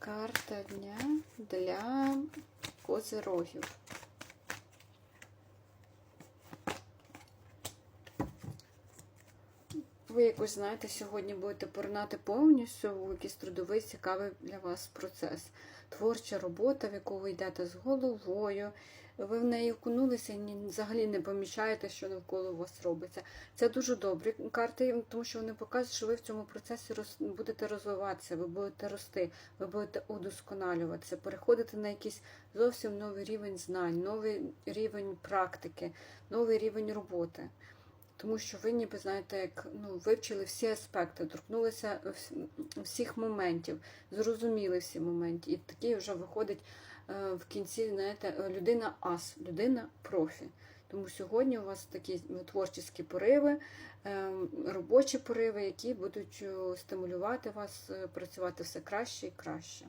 Карта дня для козирогів. Ви якось знаєте, сьогодні будете поринати повністю в якийсь трудовий цікавий для вас процес. Творча робота, в яку ви йдете з головою. Ви в неї окунулися і взагалі не помічаєте, що навколо вас робиться. Це дуже добрі карти, тому що вони показують, що ви в цьому процесі роз- будете розвиватися, ви будете рости, ви будете удосконалюватися, переходити на якийсь зовсім новий рівень знань, новий рівень практики, новий рівень роботи. Тому що ви ніби знаєте, як ну, вивчили всі аспекти, торкнулися всіх моментів, зрозуміли всі моменти. І такий вже виходить е, в кінці, знаєте, людина ас, людина профі. Тому сьогодні у вас такі творчі пориви, е, робочі пориви, які будуть е, стимулювати вас працювати все краще і краще.